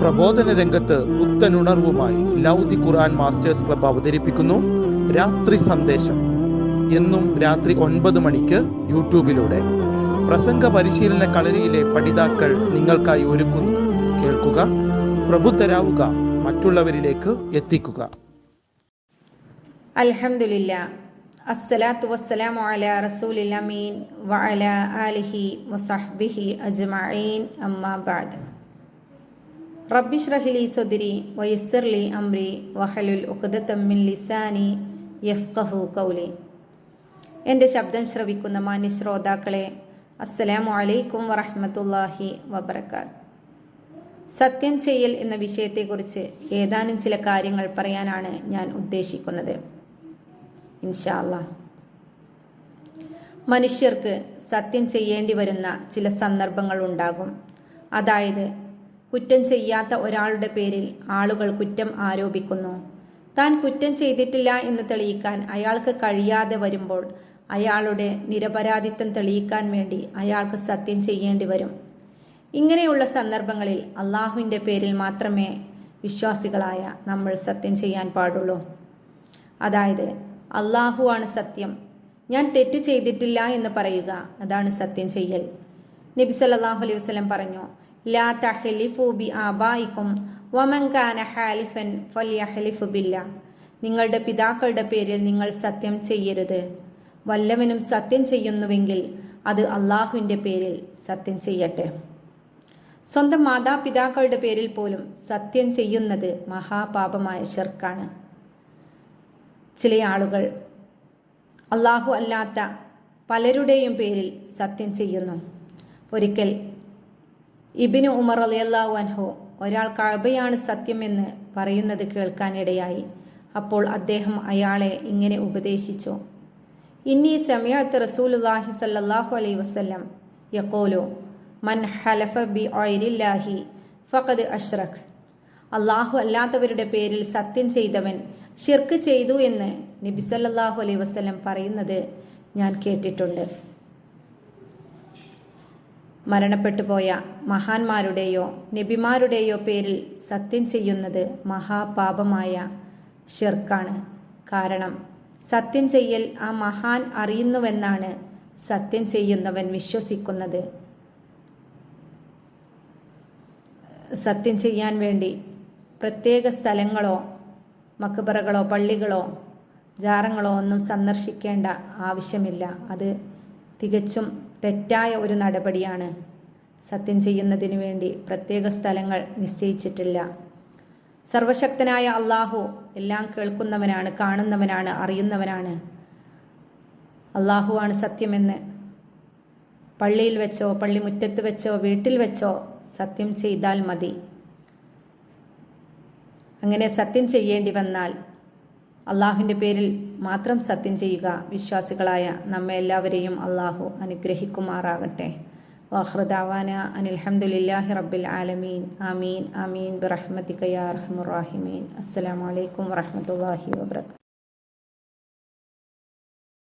പ്രബോധന രംഗത്ത് പുത്തനുണർവുമായി ലൗദി ഖുർആൻ മാസ്റ്റേഴ്സ് ക്ലബ് അവതരിപ്പിക്കുന്നു രാത്രി സന്ദേശം. എന്നും രാത്രി ഒൻപത് മണിക്ക് യൂട്യൂബിലൂടെ. പ്രസംഗ പരിശീലന കളരിയിലെ പഠിതാക്കൾ നിങ്ങൾക്കായി ഒരുക്കുന്നു. കേൾക്കുക പ്രബുദ്ധരാവുക മറ്റുള്ളവരിലേക്ക് എത്തിക്കുക. അലഹമില്ല അസ്സലാത്തു വസ്സലാമു അലാ റസൂലിൽ അമീൻ വഅല ആലിഹി വസഹ്ബിഹി അജ്മഈൻ. അമ്മാ ബഅദ് റബ്ബിഷ്റഹ് ലി വയസ്സർലി അംരി വഹലുൽ ഉഖദത്തമ്മിൻ മിൻ ലിസാനി യഫ്കഹു ഖൗലി. എന്റെ ശബ്ദം ശ്രവിക്കുന്ന മാന്യ ശ്രോതാക്കളെ അസ്സലാമു അലൈക്കും വറഹ്മത്തുള്ളാഹി വബറകാത്ത്. സത്യം ചെയ്യൽ എന്ന വിഷയത്തെക്കുറിച്ച് ഏതാനും ചില കാര്യങ്ങൾ പറയാനാണ് ഞാൻ ഉദ്ദേശിക്കുന്നത്. ഇൻഷാല്ല മനുഷ്യർക്ക് സത്യം ചെയ്യേണ്ടി വരുന്ന ചില സന്ദർഭങ്ങൾ ഉണ്ടാകും. അതായത് കുറ്റം ചെയ്യാത്ത ഒരാളുടെ പേരിൽ ആളുകൾ കുറ്റം ആരോപിക്കുന്നു. താൻ കുറ്റം ചെയ്തിട്ടില്ല എന്ന് തെളിയിക്കാൻ അയാൾക്ക് കഴിയാതെ വരുമ്പോൾ അയാളുടെ നിരപരാധിത്വം തെളിയിക്കാൻ വേണ്ടി അയാൾക്ക് സത്യം ചെയ്യേണ്ടി വരും. ഇങ്ങനെയുള്ള സന്ദർഭങ്ങളിൽ അള്ളാഹുവിന്റെ പേരിൽ മാത്രമേ വിശ്വാസികളായ നമ്മൾ സത്യം ചെയ്യാൻ പാടുള്ളൂ. അതായത് അള്ളാഹുവാണ് സത്യം. ഞാൻ തെറ്റ് ചെയ്തിട്ടില്ല എന്ന് പറയുക അതാണ് സത്യം ചെയ്യൽ. നബി സല്ലല്ലാഹു അലൈഹി വസല്ലം പറഞ്ഞു ബി ഹാലിഫൻ ബില്ല. നിങ്ങളുടെ പിതാക്കളുടെ പേരിൽ നിങ്ങൾ സത്യം ചെയ്യരുത്. വല്ലവനും സത്യം ചെയ്യുന്നുവെങ്കിൽ അത് അള്ളാഹുവിന്റെ പേരിൽ സത്യം ചെയ്യട്ടെ. സ്വന്തം മാതാപിതാക്കളുടെ പേരിൽ പോലും സത്യം ചെയ്യുന്നത് മഹാപാപമായ ചെറുക്കാണ് ചില ആളുകൾ അള്ളാഹു അല്ലാത്ത പലരുടെയും പേരിൽ സത്യം ചെയ്യുന്നു. ഒരിക്കൽ ഇബിനു ഉമർ അലിയല്ലാഹു അൻഹു ഒരാൾ കഴബയാണ് സത്യമെന്ന് പറയുന്നത് കേൾക്കാനിടയായി. അപ്പോൾ അദ്ദേഹം അയാളെ ഇങ്ങനെ ഉപദേശിച്ചു. ഇന്നി സമയത്ത് റസൂലുല്ലാഹി സല്ലാഹു അലൈ വസ്ലം യക്കോലോ മൻ ഹലഫ ബി ഓയിലില്ലാഹി ഫഖദ് അഷ്റഖ്. അള്ളാഹു അല്ലാത്തവരുടെ പേരിൽ സത്യം ചെയ്തവൻ ഷിർക്ക് ചെയ്തു എന്ന് നബി അലൈ വസല്ലം പറയുന്നത് ഞാൻ കേട്ടിട്ടുണ്ട്. മരണപ്പെട്ടു പോയ മഹാന്മാരുടെയോ നബിമാരുടെയോ പേരിൽ സത്യം ചെയ്യുന്നത് മഹാപാപമായ ഷിർക്കാണ് കാരണം സത്യം ചെയ്യൽ ആ മഹാൻ അറിയുന്നുവെന്നാണ് സത്യം ചെയ്യുന്നവൻ വിശ്വസിക്കുന്നത്. സത്യം ചെയ്യാൻ വേണ്ടി പ്രത്യേക സ്ഥലങ്ങളോ മക്ബറകളോ പള്ളികളോ ജാറങ്ങളോ ഒന്നും സന്ദർശിക്കേണ്ട ആവശ്യമില്ല. അത് തികച്ചും തെറ്റായ ഒരു നടപടിയാണ്. സത്യം ചെയ്യുന്നതിനു വേണ്ടി പ്രത്യേക സ്ഥലങ്ങൾ നിശ്ചയിച്ചിട്ടില്ല. സർവശക്തനായ അള്ളാഹു എല്ലാം കേൾക്കുന്നവനാണ് കാണുന്നവനാണ് അറിയുന്നവനാണ്. അള്ളാഹുവാണ് സത്യമെന്ന്. പള്ളിയിൽ വെച്ചോ പള്ളി മുറ്റത്ത് വെച്ചോ വീട്ടിൽ വെച്ചോ സത്യം ചെയ്താൽ മതി. അങ്ങനെ സത്യം ചെയ്യേണ്ടി വന്നാൽ അള്ളാഹുവിന്റെ പേരിൽ മാത്രം സത്യം ചെയ്യുക വിശ്വാസികളായ നമ്മെ എല്ലാവരെയും അള്ളാഹു അനുഗ്രഹിക്കുമാറാകട്ടെ. വാഹൃദാവാന അനിൽഹമുല്ലാഹി റബ്ബിൽ ആലമീൻ. ആമീൻ. ആമീൻ. ബിറഹ്മത്തിക്കയാ റഹ്മുറാഹിമീൻ അസ്സലാമലൈക്കും വറഹമത്തല്ലാഹി വാബർക്കാത്തു